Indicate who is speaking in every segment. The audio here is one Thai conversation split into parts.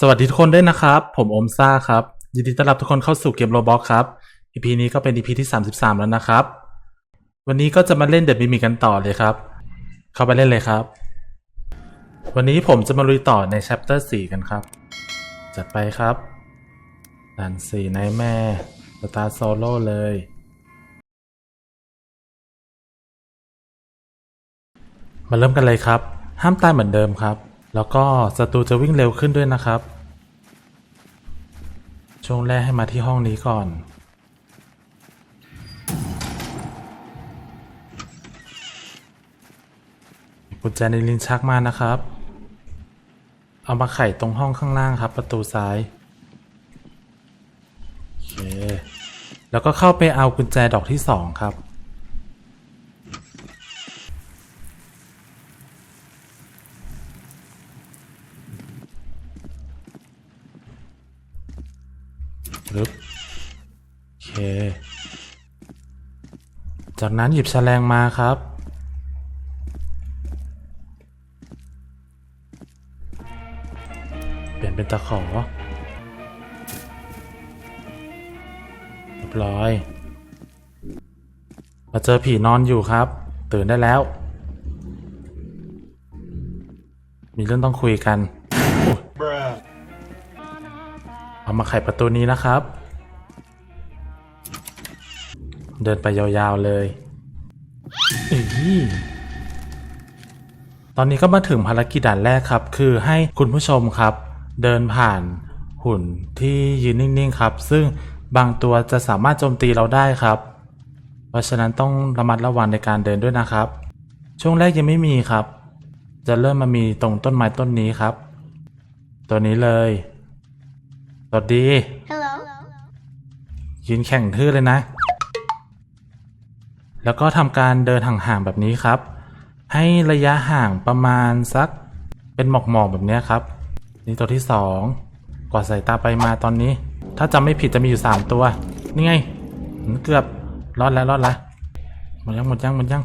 Speaker 1: สวัสดีทุกคนด้วยนะครับ ผมอมซ่าครับ ยินดีต้อนรับทุกคนเข้าสู่เกมโรบอกครับ EP นี้ก็เป็น EP ที่ 33 แล้วนะครับ วันนี้ก็จะมาเล่นเด e m มิมิกันต่อเลยครับ เข้าไปเล่นเลยครับ วันนี้ผมจะมาลุยต่อใน Chapter 4 กันครับ จัดไปครับด่าน4ในแม่สตาร์โซโล่เลย มาเริ่มกันเลยครับ ห้ามตายเหมือนเดิมครับ แล้วก็ศัตรูจะวิ่งเร็วขึ้นด้วยนะครับ ช่วงแรกให้มาที่ห้องนี้ก่อน กุญแจในลิ้นชักมานะครับ เอามาไขตรงห้องข้างล่างครับ ประตูซ้ายโอเคแล้วก็เข้าไปเอากุญแจดอกที่สองครับปึ๊บโอเค จากนั้นหยิบแฉลงมาครับ เปลี่ยนเป็นตะขอเรียบร้อย มาเจอผีนอนอยู่ครับ ตื่นได้แล้ว มีเรื่องต้องคุยกัน เอามาไขประตูนี้นะครับ เดินไปยาวๆเลยอีตอนนี้ก็มาถึงภารกิจด่านแรกครับ คือให้คุณผู้ชมครับ เดินผ่านหุ่นที่ยืนนิ่งๆครับ ซึ่งบางตัวจะสามารถโจมตีเราได้ครับ เพราะฉะนั้นต้องระมัดระวังในการเดินด้วยนะครับ ช่วงแรกยังไม่มีครับ จะเริ่มมามีตรงต้นไม้ต้นนี้ครับ ตัวนี้เลยสวัสดี
Speaker 2: Hello.
Speaker 1: ยืนแข่งทื่อเลยนะ แล้วก็ทำการเดินห่างๆแบบนี้ครับ ให้ระยะห่างประมาณสักเป็นหมอกๆแบบนี้ครับ นี่ตัวที่สองกวาดสายตาไปมาตอนนี้ ถ้าจำไม่ผิดจะมีอยู่สามตัว นี่ไง เกือบรอดแล้วรอดแล้วหมดยังหมดยังหมดยัง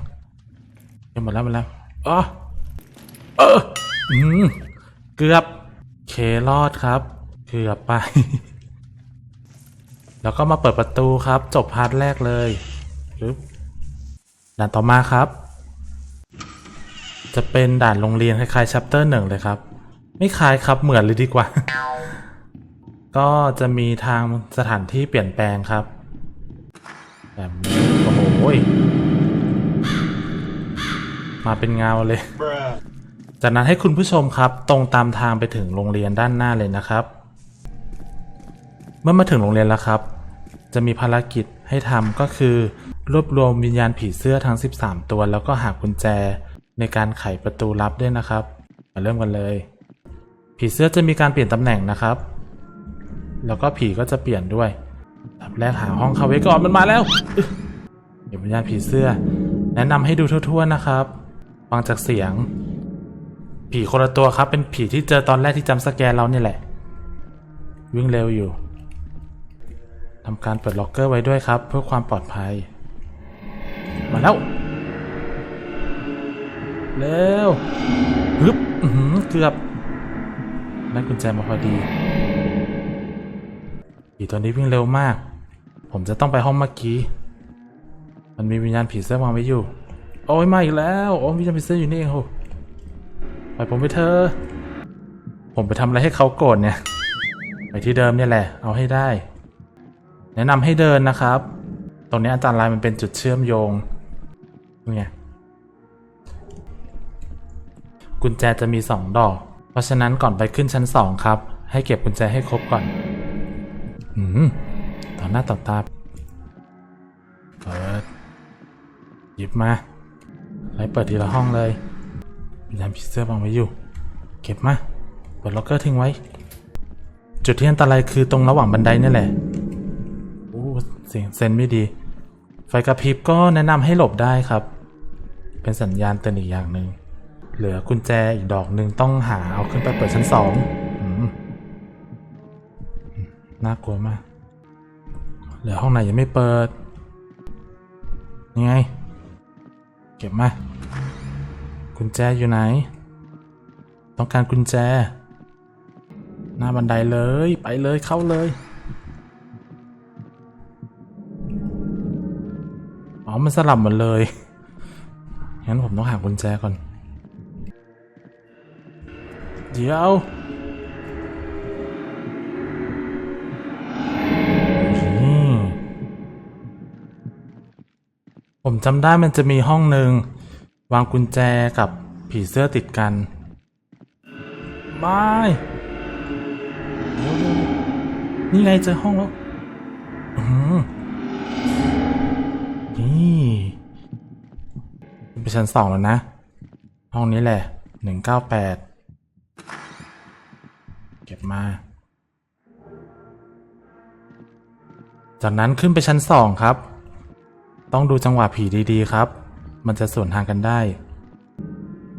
Speaker 1: เกือบหมดแล้วหมดแล้วอ๋อเอออืมเกือบเครอดครับ เกือบไป แล้วก็มาเปิดประตูครับ จบพาร์ทแรกเลยปึ๊บ ด่านต่อมาครับ จะเป็นด่านโรงเรียนคล้ายๆชัปเตอร์หนึ่งเลยครับ ไม่คล้ายครับเหมือนเลยดีกว่า ก็จะมีทางสถานที่เปลี่ยนแปลงครับแบบโอ้โหมาเป็นเงาเลย จากนั้นให้คุณผู้ชมครับ ตรงตามทางไปถึงโรงเรียนด้านหน้าเลยนะครับ เมื่อมาถึงโรงเรียนแล้วครับ จะมีภารกิจให้ทำก็คือ รวบรวมวิญญาณผีเสื้อทั้ง 13 ตัว แล้วก็หากุญแจในการไขประตูลับด้วยนะครับ มาเริ่มกันเลย ผีเสื้อจะมีการเปลี่ยนตำแหน่งนะครับ แล้วก็ผีก็จะเปลี่ยนด้วยดับแรกหาห้องเขาไว้ก่อนมันมาแล้วเดี๋ยววิญญาณผีเสื้อ แนะนำให้ดูทั่วๆนะครับฟังจากเสียง ผีคนละตัวครับ เป็นผีที่เจอตอนแรกที่จำสแกนเราเนี่ยแหละ วิ่งเร็วอยู่ ทำการเปิดล็อกเกอร์ไว้ด้วยครับ เพื่อความปลอดภัย มาแล้ว เร็วฮึบเกือบได้กุญแจมาพอดีผีตัวนี้วิ่งเร็วมาก ผมจะต้องไปห้องเมื่อกี้ มันมีวิญญาณผีเสื้อวางไว้อยู่ โอ้ยมาอีกแล้ว โอ้วิญญาณผีเสื้ออยู่นี่เองโหปผมไปเถอผมไปทำอะไรให้เขาโกรธเนี่ย ไปที่เดิมเนี่ยแหละ เอาให้ได้ แนะนำให้เดินนะครับ ตรงนี้อันตรายมันเป็นจุดเชื่อมโยงนี่ไงกุญแจจะมีสองดอก เพราะฉะนั้นก่อนไปขึ้นชั้นสองครับ ให้เก็บกุญแจให้ครบก่อน อืมต่อหน้าต่อตาเปิดหยิบมาไล่เปิดทีละห้องเลยวิญญาณผีเสื้อวางไว้อยู่ เก็บมา เปิดล็อกเกอร์ทิ้งไว้ จุดที่อันตรายคือตรงระหว่างบันไดนี่แหละ สียงเซนไม่ดี ไฟกระพริบก็แนะนำให้หลบได้ครับ เป็นสัญญาณเตือนอีกอย่างหนึ่งเหลือกุญแจอีกดอกหนึ่งต้องหาเอาขึ้นไปเปิดชั้นสองน่ากลัวมาก เหลือห้องไหนยังไม่เปิด ยังไง เก็บมา กุญแจอยู่ไหน ต้องการกุญแจ หน้าบันไดเลย ไปเลยเข้าเลย อ๋อ มันสลับหมดเลย งั้นผมต้องหากุญแจก่อน เดี๋ยวผมจำได้มันจะมีห้องหนึ่งวางกุญแจกับผีเสื้อติดกันไม่นี่ไงเจอห้องแล้วอื้อหือนี่ไป ชั้นสองแล้วนะ ห้องนี้แหละหนึ่งเก้าแปดเก็บมา จากนั้นขึ้นไปชั้นสองครับ ต้องดูจังหวะผีดีๆครับ มันจะส่วนทางกันได้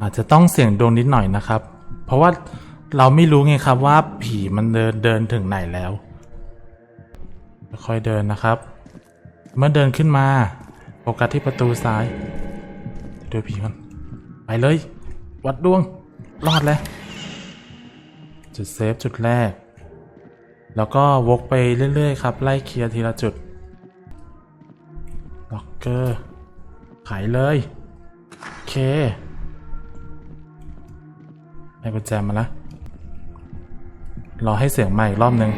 Speaker 1: อาจจะต้องเสี่ยงดวงนิดหน่อยนะครับ เพราะว่าเราไม่รู้ไงครับว่าผีมันเดินเดินถึงไหนแล้ว ค่อยเดินนะครับ เมื่อเดินขึ้นมาโฟกัสที่ประตูซ้าย ดูผีก่อนไปเลย วัดดวง รอดแล้ว จุดเซฟจุดแรก แล้วก็วกไปเรื่อยๆครับ ไล่เคลียร์ทีละจุด ล็อกเกอร์ไขเลย โอเคได้กุญแจมาแล้ว รอให้เสียงมาอีกรอบหนึ่ง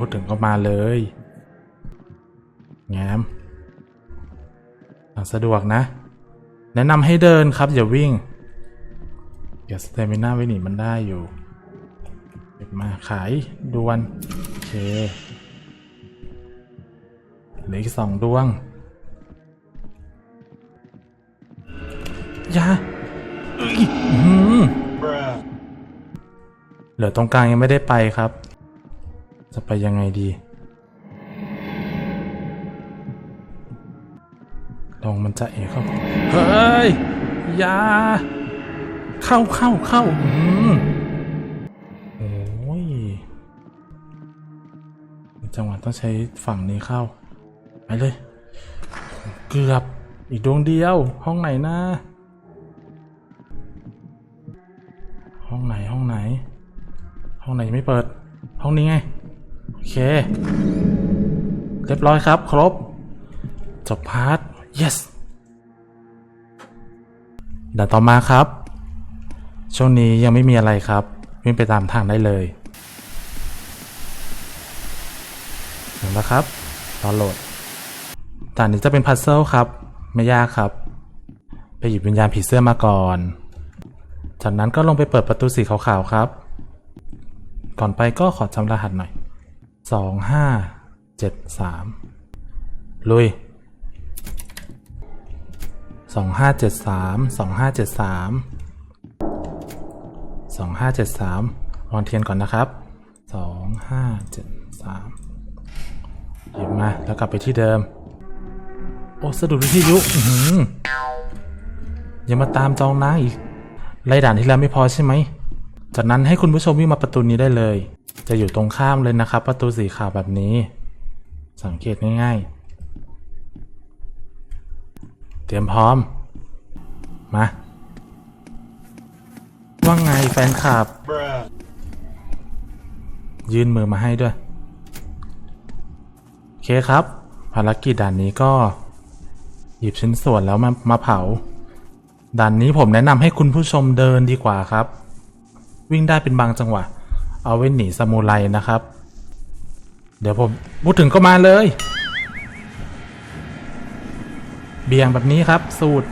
Speaker 1: พูดถึงก็มาเลย แง้มสะดวกนะ แนะนำให้เดินครับ อย่าวิ่งเดี๋ยวสเตมิน่าไว้หนีมันได้อยู่ เก็บมาขายดวน โอเคเหลืออีกสองดวงยาเหลือตรงกลางยังไม่ได้ไปครับ จะไปยังไงดี ลองมันจะเอะเข้า เฮ้ยอยา เข้าเข้าเข้าอืมโอ้ย จังหวะต้องใช้ฝั่งนี้เข้า ไปเลย เกือบ อีกดวงเดียว ห้องไหนนะ ห้องไหนห้องไหน ห้องไหนยังไม่เปิด ห้องนี้ไง โอเค เรียบร้อยครับ ครบ จบพาร์ท yes ด่านต่อมาครับ ช่วงนี้ยังไม่มีอะไรครับ วิ่งไปตามทางได้เลยถึงแล้วครับรอโหลดด่านนี้จะเป็นพัซเซิลครับ ไม่ยากครับ ไปหยิบวิญญาณผีเสื้อมาก่อน จากนั้นก็ลงไปเปิดประตูสีขาวๆครับ ก่อนไปก็ขอจำรหัสหน่อยสองห้าเจ็ดสามลุย สองห้าเจ็ดสามสองห้าเจ็ดสามสองห้าเจ็ดสามวางเทียนก่อนนะครับสองห้าเจ็ดสามหยิบมาแล้วกลับไปที่เดิม โอ้สะดุดวิทยุอย่ามาตามจองนาอีก ไล่ด่านที่แล้วไม่พอใช่ไหม จากนั้นให้คุณผู้ชมวิ่งมาประตูนี้ได้เลย จะอยู่ตรงข้ามเลยนะครับ ประตูสีขาวแบบนี้ สังเกตง่ายๆ เตรียมพร้อม มา ว่าไงแฟนคลับ ยื่นมือมาให้ด้วย โอเคครับ ภารกิจด่านนี้ก็ หยิบชิ้นส่วนแล้วมามาเผา ด่านนี้ผมแนะนำให้คุณผู้ชมเดินดีกว่าครับ วิ่งได้เป็นบางจังหวะ เอาไว้หนีซามูไรนะครับ เดี๋ยวผมพูดถึงก็มาเลย เบี่ยงแบบนี้ครับ สูตร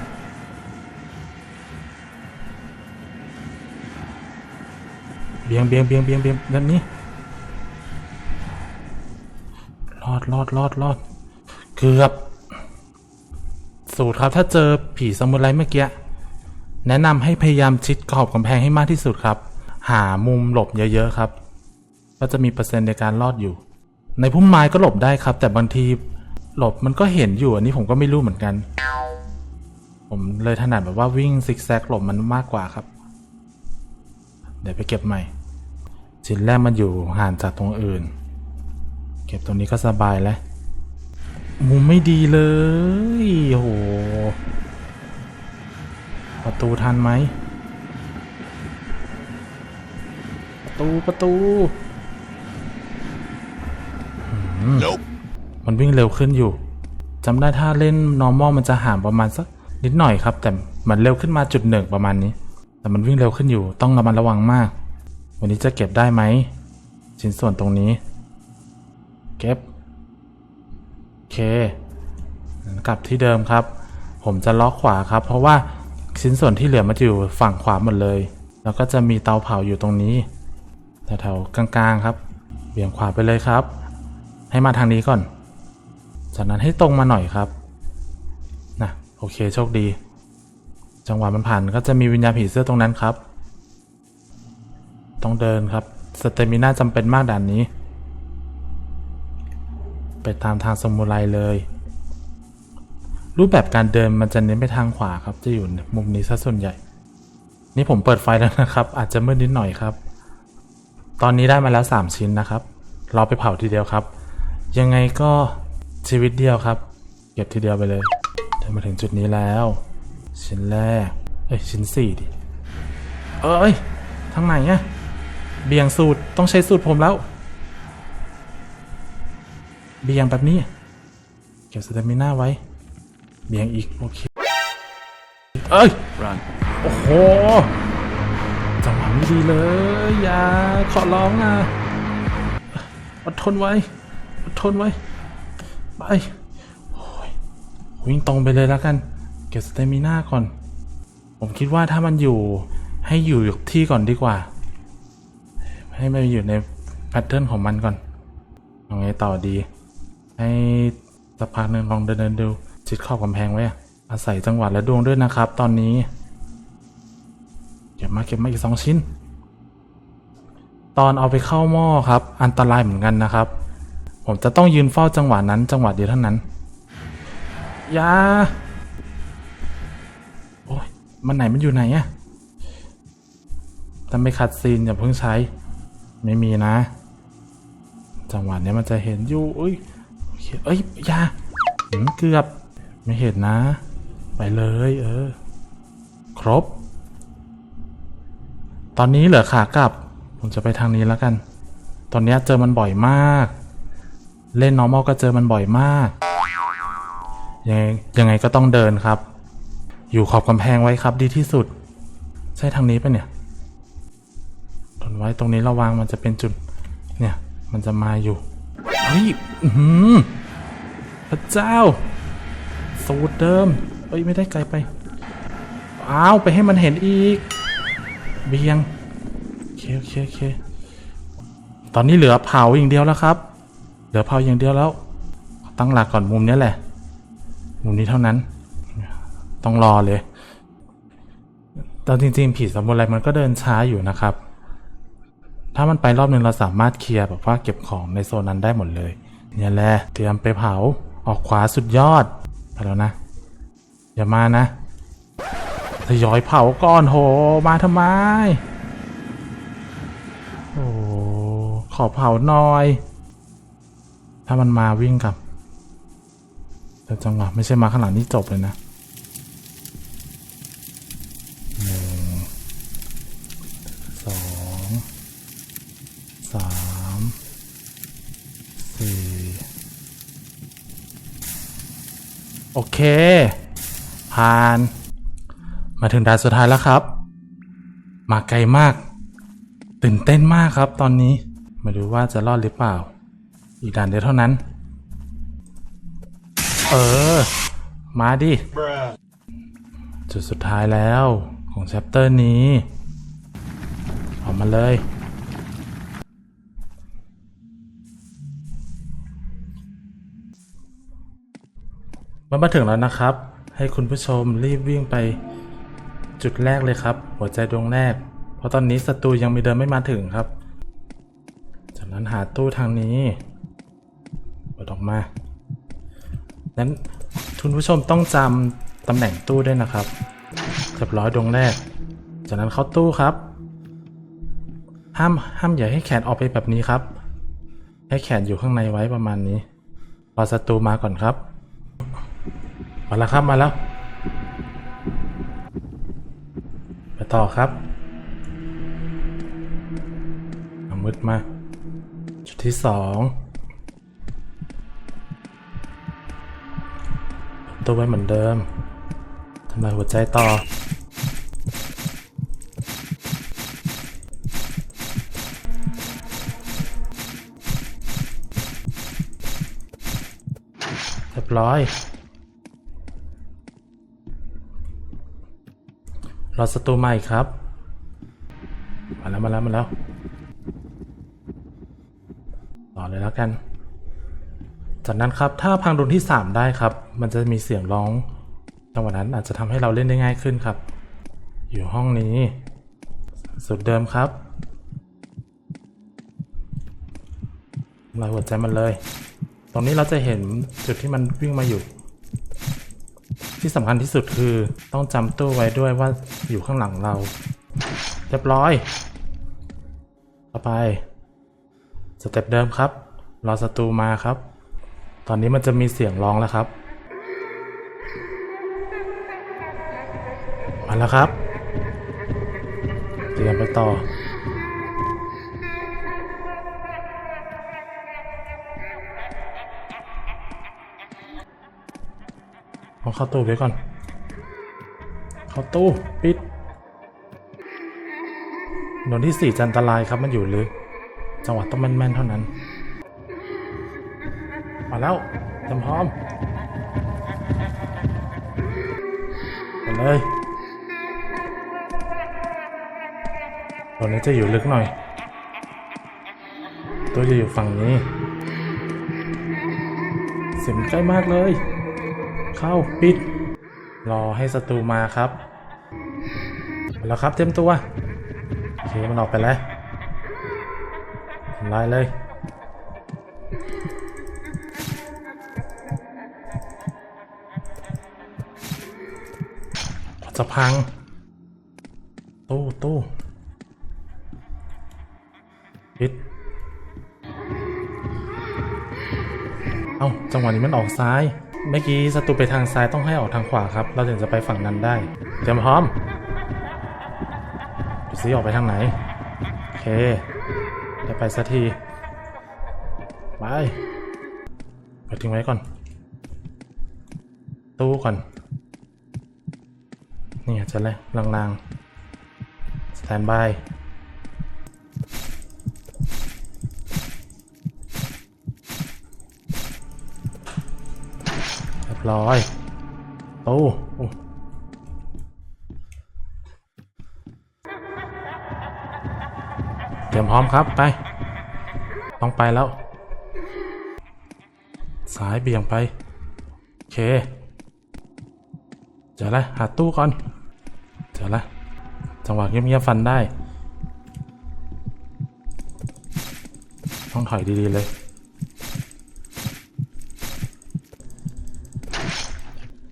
Speaker 1: เบี่ยงเบี่ยงเบี่ยงเบียงเบียงแบบนี้รอดรอดรอดรอดเกือบ สูตรครับถ้าเจอผีสมุไรเมื่อกี้แนะนำให้พยายามชิดขอบกำแพงให้มากที่สุดครับ หามุมหลบเยอะๆครับ ก็จะมีเปอร์เซ็นต์ในการรอดอยู่ ในพุ่มไม้ก็หลบได้ครับ แต่บางที หลบมันก็เห็นอยู่อันนี้ผมก็ไม่รู้เหมือนกัน ผมเลยถนัดแบบว่าวิ่งซิกแซกหลบมันมากกว่าครับ เดี๋ยวไปเก็บใหม่ชิ้นแรกมันอยู่ห่างจากตรงอื่น เก็บตรงนี้ก็สบายแล้วมุมไม่ดีเลยโอ้โหประตูทันไหมประตูประตูอื มันวิ่งเร็วขึ้นอยู่จำได้ถ้าเล่น normal มันจะห่างประมาณสักนิดหน่อยครับ แต่มันเร็วขึ้นมาจุดหนึ่งประมาณนี้ แต่มันวิ่งเร็วขึ้นอยู่ต้องระมัดระวังมาก วันนี้จะเก็บได้ไหมชิ้นส่วนตรงนี้ เก็บโอเคกลับที่เดิมครับ ผมจะล็อกขวาครับ เพราะว่าชิ้นส่วนที่เหลือมันอยู่ฝั่งขวาหมดเลย แล้วก็จะมีเตาเผาอยู่ตรงนี้แถวๆกลางๆครับ เบี่ยงขวาไปเลยครับ ให้มาทางนี้ก่อน จากนั้นให้ตรงมาหน่อยครับนะโอเคโชคดี จังหวะมันผ่านก็จะมีวิญญาณผีเสื้อตรงนั้นครับ ต้องเดินครับสเตมิน่าจำเป็นมากด่านนี้ ไปตามทางสมุไรเลย รูปแบบการเดินมันจะเน้นไปทางขวาครับ จะอยู่มุมนี้ซะส่วนใหญ่ นี่ผมเปิดไฟแล้วนะครับ อาจจะมืดนิดหน่อยครับ ตอนนี้ได้มาแล้ว 3 ชิ้นนะครับ เราไปเผาทีเดียวครับ ยังไงก็ ชีวิตเดียวครับ เก็บทีเดียวไปเลยเดินมาถึงจุดนี้แล้ว ชิ้นแรก เอ้ย ชิ้นสี่ดิ เอ้ย ทางไหนอะเบี่ยงสูตรต้องใช้สูตรผมแล้ว เบี่ยงแบบนี้ เก็บสเตมิน่าไว้ เบี่ยงอีก โอเค เอ้ย
Speaker 3: Run.
Speaker 1: โอ้โหจังหวะไม่ดีเลย อย่าขอร้องนะอดทนไว้ อดทนไว้ ไปโอ้ยวิ่งตรงไปเลยแล้วกัน เก็บสเตมิน่าก่อน ผมคิดว่าถ้ามันอยู่ให้อยู่ที่ก่อนดีกว่า ให้มันอยู่ในแพทเทิร์นของมันก่อนเอาไงต่อดี ให้สักพักหนึ่งลองเดินเดินดูชิดขอบกำแพงไว้อาศัยจังหวะและดวงด้วยนะครับ ตอนนี้ เก็บมาเก็บมาอีกสองชิ้น ตอนเอาไปเข้าหม้อครับ อันตรายเหมือนกันนะครับ ผมจะต้องยืนเฝ้าจังหวะนั้น จังหวะเดียวเท่านั้นอยาโอ้ยมันไหนมันอยู่ไหนอะแต่ไม่คัดซีนอย่าเพิ่งใช้ ไม่มีนะ จังหวะเนี้ยมันจะเห็นอยู่เอ้ยเอ้ยอยาเกือบ ไม่เห็นนะ ไปเลย เออ ครบ ตอนนี้เหลือขากลับ ผมจะไปทางนี้แล้วกัน ตอนนี้เจอมันบ่อยมาก เล่น normal ก็เจอมันบ่อยมาก ยังไงยังไงก็ต้องเดินครับ อยู่ขอบกำแพงไว้ครับดีที่สุด ใช่ทางนี้ปะเนี่ยทนไว้ตรงนี้ระวังมันจะเป็นจุด เนี่ย มันจะมาอยู่ เฮ้ยอื้อหือพระเจ้า สูตรเดิมเอ้ยไม่ได้ไกลไป อ้าว ไปให้มันเห็นอีก เบียง โอเคโอเคโอเค ตอนนี้เหลือเผาอย่างเดียวแล้วครับ ลือเผาอย่างเดียวแล้ว ตั้งหลักก่อนมุมนี้แหละ มุมนี้เท่านั้น ต้องรอเลยแต่จริงๆ ผีสมุไรมันก็เดินช้าอยู่นะครับ ถ้ามันไปรอบหนึ่งเราสามารถเคลียร์แบบว่าเก็บของในโซนนั้นได้หมดเลย เนี่ยแหละ เตรียมไปเผา ออกขวาสุดยอด ไปแล้วนะ อย่ามานะทยอยเผาก่อนโห มาทำไม โอ้ ขอเผาหน่อย ถ้ามันมาวิ่งกลับ แต่จังหวะไม่ใช่มาข้างหลังนี่จบเลยนะหนึ่งสองสามสี่โอเค ผ่าน มาถึงด่านสุดท้ายแล้วครับ มาไกลมาก ตื่นเต้นมากครับตอนนี้ ไมาดูว่าจะรอดหรือเปล่า อีกด่านเดียวเท่านั้น เออ มาดิ จุดสุดท้ายแล้วของแชปเตอร์นี้ ออกมาเลย มันมาถึงแล้วนะครับ ให้คุณผู้ชมรีบวิ่งไปจุดแรกเลยครับ หัวใจดวงแรก เพราะตอนนี้ศัตรูยังม่เดินไม่มาถึงครับ จากนั้นหาตู้ทางนี้ ดออกมานั้นคุณผู้ชมต้องจำตำแหน่งตู้ด้วยนะครับเรียบร้อยดวงแรก จากนั้นเข้าตู้ครับ ห้ามห้ามอย่าให้แขนออกไปแบบนี้ครับ ให้แขนอยู่ข้างในไว้ประมาณนี้รอศัตรูมาก่อนครับ มาแล้วครับมาแล้ว ไปต่อครับมืดมากจุดที่สอง ตัวไว้เหมือนเดิมทำลายหัวใจต่อ เรียบร้อย รอศัตรูมาอีกครับ มาแล้วมาแล้วมาแล้ว ต่อเลยแล้วกัน จากนั้นครับถ้าพังดวงที่ 3 ได้ครับ มันจะมีเสียงร้องจังหวะนั้นอาจจะทำให้เราเล่นได้ง่ายขึ้นครับ อยู่ห้องนี้ สุดเดิมครับทำลายหัวใจมันเลย ตรงนี้เราจะเห็นจุดที่มันวิ่งมาอยู่ ที่สำคัญที่สุดคือต้องจำตู้ไว้ด้วยว่าอยู่ข้างหลังเราเรียบร้อย ต่อไป สเต็ปเดิมครับ รอศัตรูมาครับ ตอนนี้มันจะมีเสียงร้องแล้วครับ มาแล้วครับ เตรียมไปต่อ เอาเข้าตู้ไว้ก่อน เข้าตู้ปิดโดนที่สี่จันตรายครับมันอยู่ลึกจังหวะต้องแม่นๆเท่านั้น มาแล้วเตรียมพร้อมไปเลยตัวนี้จะอยู่ลึกหน่อย ตัวจะอยู่ฝั่งนี้ เสียงใกล้มากเลย เข้าปิด รอให้ศัตรูมาครับแล้วครับเตรียมตัว โอเค มันออกไปแล้วทำลายเลย จะพัง ตู้ตู้ปิดเอ้าจังหวะนี้มันออกซ้าย เมื่อกี้ศัตรูไปทางซ้ายต้องให้ออกทางขวาครับ เราถึงจะไปฝั่งนั้นได้ เตรียมพร้อมดูซิออกไปทางไหน โอเคได้ไปสักที ไปไปทิ้งไว้ก่อน ตู้ก่อน นี่อาจะเลยลางๆสแตนบายเรียบร้อย โอ้โอ้เตรียมพร้อมครับไป ต้องไปแล้ว สายเบี่ยงไป โอเคเจอแล้วหาตู้ก่อน เจอแล้วจังหวะเงียบๆฟันได้ ต้องถอยดี ๆ เลย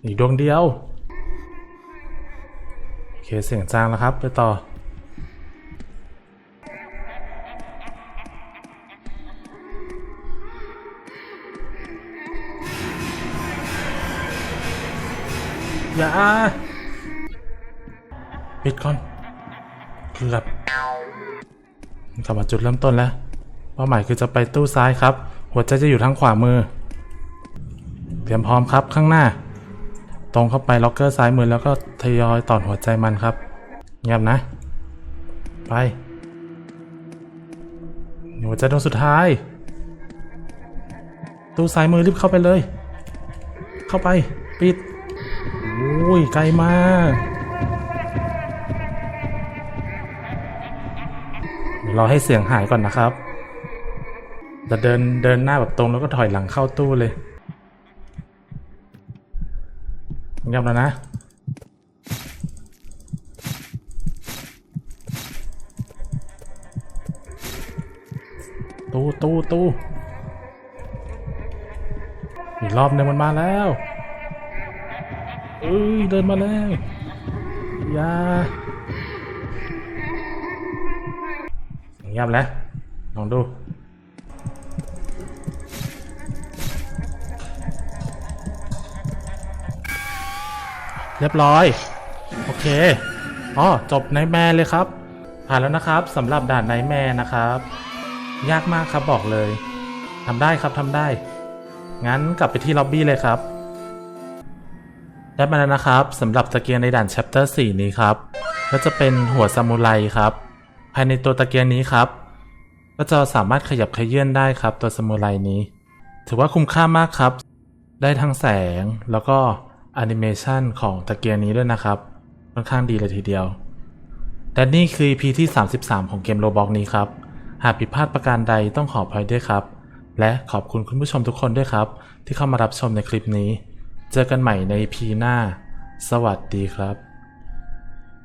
Speaker 1: อีกดวงเดียว โอเค เสียงจางแล้วครับ ไปต่อ อย่า ปิดก่อนเกือบกลับมาจุดเริ่มต้นแล้ว เป้าหมายคือจะไปตู้ซ้ายครับ หัวใจจะอยู่ทางขวามือ เตรียมพร้อมครับข้างหน้า ตรงเข้าไปล็อกเกอร์ซ้ายมือแล้วก็ทยอยต่อหัวใจมันครับ เงียบนะ ไป หัวใจดวงสุดท้าย ตู้ซ้ายมือรีบเข้าไปเลย เข้าไป ปิดอุ้ยไกลมากเดี๋ยวเราให้เสียงหายก่อนนะครับจะเดินเดินหน้าแบบตรงแล้วก็ถอยหลังเข้าตู้เลยเงียบแล้วนะ ตู้ตู้ตู้อีกรอบหนึ่งมันมาแล้วเอ้ยเดินมาแล้วอย่า เงียบแล้วลองดูเรียบร้อย โอเคอ๋อจบไนแมร์เลยครับ ผ่านแล้วนะครับสำหรับด่านไนแมร์นะครับ ยากมากครับบอกเลยทำได้ครับทำได้ งั้นกลับไปที่ล็อบบี้เลยครับ ได้มาแล้วนะครับสำหรับตะเกียงในด่าน chapter 4นี้ครับ ก็จะเป็นหัวซามูไรครับ ภายในตัวตะเกียงนี้ครับ ก็จะสามารถขยับขยื่นได้ครับ ตัวซามูไรนี้ ถือว่าคุ้มค่ามากครับ ได้ทั้งแสงแล้วก็แอนิเมชันของตะเกียงนี้ด้วยนะครับ ค่อนข้างดีเลยทีเดียวและนี่คือ EP ที่ 33 ของเกมโรบอกนี้ครับ หากผิดพลาดประการใดต้องขออภัยด้วยครับ และขอบคุณคุณผู้ชมทุกคนด้วยครับ ที่เข้ามารับชมในคลิปนี้ เจอกันใหม่ใน EP หน้า สวัสดีครับ